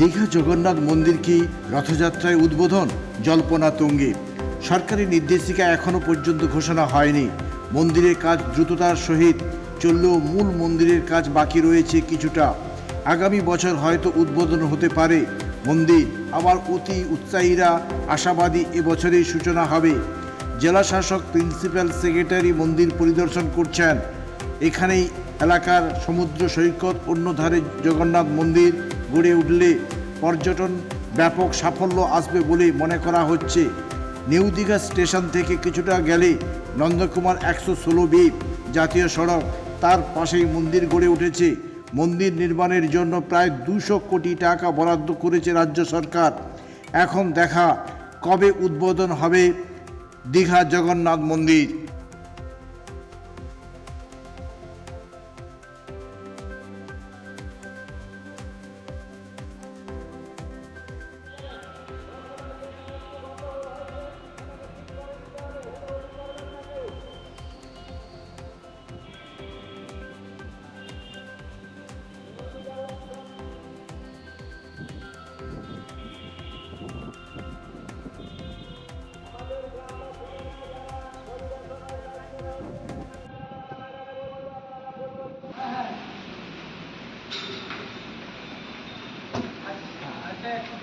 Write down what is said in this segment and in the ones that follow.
দীঘা জগন্নাথ মন্দির কি রথযাত্রায় উদ্বোধন? জল্পনা তুঙ্গে। সরকারি নির্দেশিকা এখনও পর্যন্ত ঘোষণা হয়নি। মন্দিরের কাজ দ্রুততার সহিত চললেও মূল মন্দিরের কাজ বাকি রয়েছে কিছুটা। আগামী বছর হয়তো উদ্বোধন হতে পারে। মন্দির আবার অতি উৎসাহীরা আশাবাদী এবছরেই সূচনা হবে। জেলা শাসক, প্রিন্সিপাল সেক্রেটারি মন্দির পরিদর্শন করছেন। এখানেই এলাকার সমুদ্র সৈকত অন্য ধারে জগন্নাথ মন্দির গড়ে উঠলে পর্যটন ব্যাপক সাফল্য আসবে বলে মনে করা হচ্ছে। নিউ দীঘা স্টেশন থেকে কিছুটা গেলে নন্দকুমার একশো ষোলো বি জাতীয় সড়ক, তার পাশেই মন্দির গড়ে উঠেছে। মন্দির নির্মাণের জন্য প্রায় দুশো কোটি টাকা বরাদ্দ করেছে রাজ্য সরকার। এখন দেখা কবে উদ্বোধন হবে দীঘা জগন্নাথ মন্দির।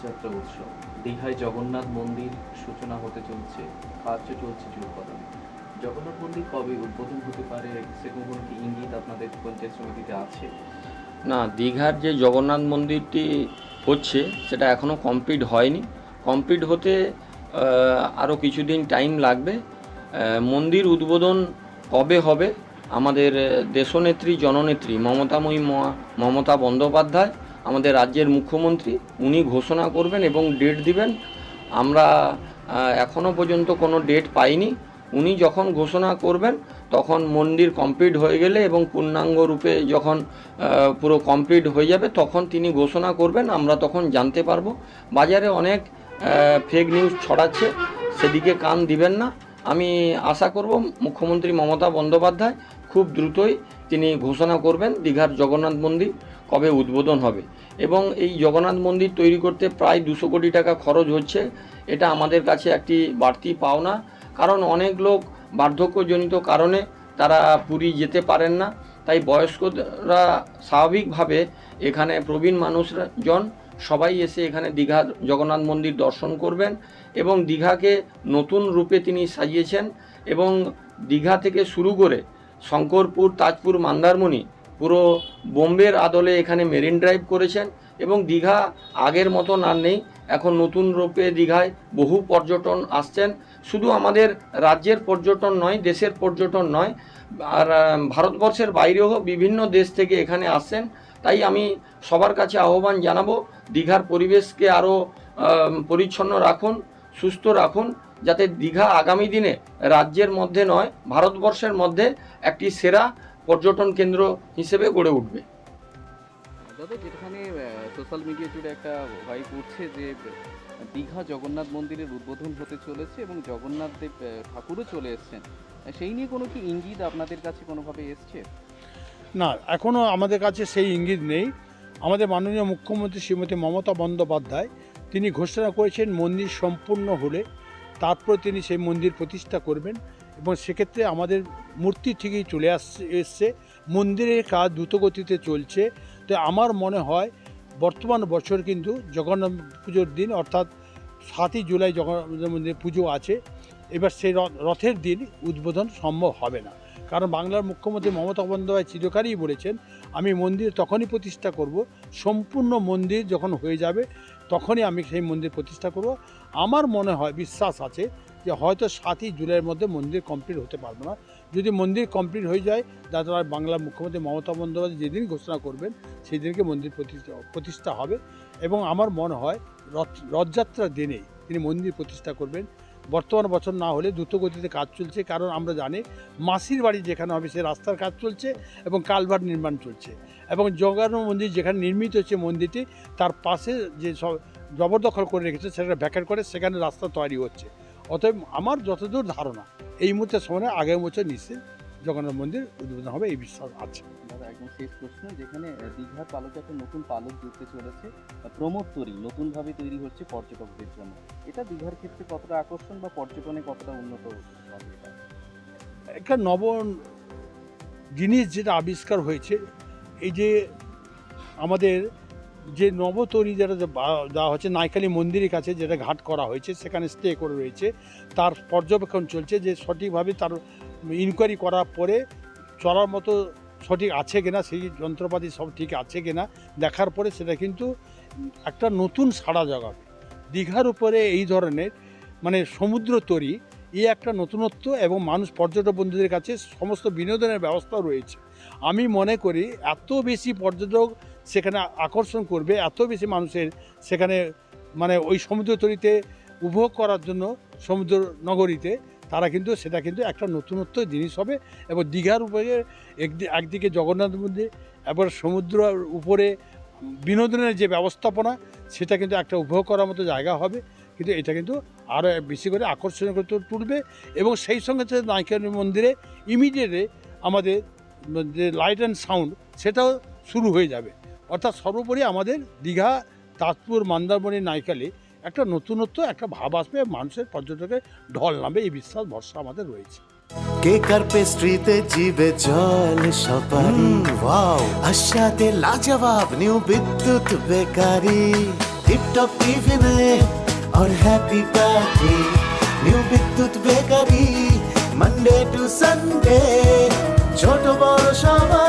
রথযাত্রা উৎসব। দীঘায় জগন্নাথ মন্দির সূচনা হতে চলছে কাজও চলছে জোর জগন্নাথ মন্দির কবে উদ্বোধন হতে পারে সেরকম কোনো কি ইঙ্গিত আপনাদের পঞ্চায়েত সমিতিতে আছে? না, দীঘার যে জগন্নাথ মন্দিরটি হচ্ছে, সেটা এখনও কমপ্লিট হয়নি। কমপ্লিট হতে আরও কিছুদিন টাইম লাগবে। মন্দির উদ্বোধন কবে হবে? আমাদের দেশনেত্রী, জননেত্রী মমতাময়ী মমতা বন্দ্যোপাধ্যায় আমাদের রাজ্যের মুখ্যমন্ত্রী, উনি ঘোষণা করবেন এবং ডেট দিবেন। আমরা এখনও পর্যন্ত কোনো ডেট পাইনি। উনি যখন ঘোষণা করবেন, তখন মন্দির কমপ্লিট হয়ে গেলে এবং পূর্ণাঙ্গ রূপে যখন পুরো কমপ্লিট হয়ে যাবে, তখন তিনি ঘোষণা করবেন। আমরা তখন জানতে পারব। বাজারে অনেক ফেক নিউজ ছড়াচ্ছে, সেদিকে কান দিবেন না। আমি আশা করব মুখ্যমন্ত্রী মমতা বন্দ্যোপাধ্যায় খুব দ্রুতই তিনি ঘোষণা করবেন দীঘার জগন্নাথ মন্দির। কবে উদ্বোধন হবে। এবং এই জগন্নাথ মন্দির তৈরি করতে প্রায় দুশো কোটি টাকা খরচ হচ্ছে। এটা আমাদের কাছে একটি বাড়তি পাওনা। কারণ অনেক লোক বার্ধক্যজনিত কারণে তারা পুরী যেতে পারেন না। তাই বয়স্করা স্বাভাবিকভাবে এখানে প্রবীণ মানুষজন সবাই এসে এখানে দীঘা জগন্নাথ মন্দির দর্শন করবেন এবং দীঘাকে নতুন রূপে তিনি সাজিয়েছেন এবং দীঘা থেকে শুরু করে শঙ্করপুর, তাজপুর, মন্দারমণি পুরো বোম্বের আদলে এখানে মেরিন ড্রাইভ করেছেন এবং দীঘা আগের মতন আর নেই। এখন নতুন রূপে দীঘায় বহু পর্যটন আসছেন। শুধু আমাদের রাজ্যের পর্যটন নয়, দেশের পর্যটন নয়, আর ভারতবর্ষের বাইরেও বিভিন্ন দেশ থেকে এখানে আসছেন। তাই আমি সবার কাছে আহ্বান জানাব, দীঘার পরিবেশকে আরও পরিচ্ছন্ন রাখুন, সুস্থ রাখুন, যাতে দীঘা আগামী দিনে রাজ্যের মধ্যে নয়, ভারতবর্ষের মধ্যে একটি সেরা পর্যটন কেন্দ্র হিসেবে গড়ে উঠবে। দাদা যেখানে সোশ্যাল মিডিয়া জুড়ে একটা ভাইব উঠছে যে দীঘা জগন্নাথ মন্দিরের উদ্বোধন হতে চলেছে এবং জগন্নাথ দেব ঠাকুরও চলে এসছেন। সেই নিয়ে কোনো কি ইঙ্গিত আপনাদের কাছে কোনোভাবে এসছে? না এখনও আমাদের কাছে সেই ইঙ্গিত নেই। আমাদের মাননীয় মুখ্যমন্ত্রী শ্রীমতী মমতা বন্দ্যোপাধ্যায় তিনি ঘোষণা করেছেন মন্দির সম্পূর্ণ হলে তারপর তিনি সেই মন্দির প্রতিষ্ঠা করবেন। এবং সেক্ষেত্রে আমাদের মূর্তি ঠিকই চলে আসছে এসছে। মন্দিরের কাজ দ্রুতগতিতে চলছে। তো আমার মনে হয় বর্তমান বছর কিন্তু জগন্নাথ পুজোর দিন, অর্থাৎ সাতই জুলাই জগন্নাথ মন্দির পুজো আছে। এবার সেই রথ- রথের দিন উদ্বোধন সম্ভব হবে না। কারণ বাংলার মুখ্যমন্ত্রী মমতা বন্দ্যোপাধ্যায় চিরকালই বলেছেন, আমি মন্দির তখনই প্রতিষ্ঠা করব, সম্পূর্ণ মন্দির যখন হয়ে যাবে, তখনই আমি সেই মন্দির প্রতিষ্ঠা করব। আমার মনে হয়, বিশ্বাস আছে যে হয়তো সাতই জুলাইয়ের মধ্যে মন্দির কমপ্লিট হতে পারবে না। যদি মন্দির কমপ্লিট হয়ে যায়, তাহলে বাংলা মুখ্যমন্ত্রী মমতা বন্দ্যোপাধ্যায় যেদিন ঘোষণা করবেন সেই দিনকে মন্দির প্রতিষ্ঠা হবে। এবং আমার মনে হয় রথ, রথযাত্রার দিনে তিনি মন্দির প্রতিষ্ঠা করবেন। বর্তমান বছর না হলে দ্রুতগতিতে কাজ চলছে, কারণ আমরা জানি মাসির বাড়ি যেখানে হবে সে রাস্তার কাজ চলছে এবং কালভার নির্মাণ চলছে। এবং জগন্নাথ মন্দির যেখানে নির্মিত হচ্ছে মন্দিরটি, তার পাশে যে সব জবরদখল করে রেখেছে, সেটা ভ্যাকেট করে সেখানে রাস্তা তৈরি হচ্ছে। অতএব আমার যতদূর ধারণা এই মুহূর্তে সময় আগের বছর নিশ্চয়ই জগন্নাথ মন্দির উদ্বোধন হবে এই বিশ্বাস আছে একদম শেষ প্রশ্ন যেখানে দীঘার পালকাতে নতুন পালক জুড়তে চলেছে প্রমোদ তৈরি নতুনভাবে তৈরি হচ্ছে পর্যটকদের জন্য এটা দীঘার ক্ষেত্রে কতটা আকর্ষণ বা পর্যটনে কতটা উন্নত হবে এটা? একটা নব জিনিস যেটা আবিষ্কার হয়েছে এই যে আমাদের যে নবতরী তৈরি যেটা দেওয়া হচ্ছে, নাইকালি মন্দিরের কাছে যেটা ঘাট করা হয়েছে, সেখানে স্টে করে রয়েছে। তার পর্যবেক্ষণ চলছে যে সঠিকভাবে তার ইনকোয়ারি করার পরে চলার মতো সঠিক আছে কিনা, সেই যন্ত্রপাতি সব ঠিক আছে কিনা, দেখার পরে সেটা কিন্তু একটা নতুন সাড়া জগাবে। দীঘার উপরে এই ধরনের মানে সমুদ্র তরী এই একটা নতুনত্ব এবং মানুষ, পর্যটক বন্ধুদের কাছে সমস্ত বিনোদনের ব্যবস্থা রয়েছে। আমি মনে করি, এত বেশি পর্যটক সেখানে আকর্ষণ করবে, এত বেশি মানুষের সেখানে মানে ওই সমুদ্র তরীতে উপভোগ করার জন্য সমুদ্র নগরীতে তারা কিন্তু সেটা কিন্তু একটা নতুনত্ব জিনিস হবে। এবং দীঘার উপরে একদি- একদিকে জগন্নাথ মন্দির, এবার সমুদ্রের উপরে বিনোদনের যে ব্যবস্থাপনা, সেটা কিন্তু একটা উপভোগ করার মতো জায়গা হবে। কিন্তু এটা কিন্তু আরও বেশি করে আকর্ষণীয় করে তুলবে। এবং সেই সঙ্গে সাথে নায়িকার মন্দিরে ইমিডিয়েটে আমাদের যে লাইট অ্যান্ড সাউন্ড সেটাও শুরু হয়ে যাবে। অর্থাৎ সর্বোপরি আমাদের দীঘা তাজপুর মন্দারমণি নাইকালে একটা নতুনত্ব একটা ভাব আসবে মানুষের পর্যটকের ঢল নামবে এই বিশ্বাস ভরসা আমাদের রয়েছে কেক আর পেস্ট্রিতে জিবে জল সপারি ওয়াও আশাতে লাজবাব নিউ বিদ্যুৎ বেকারি টিপটপ টিফিনে और happy party new Bidyut bakery Monday to Sunday ছোট বড় সবার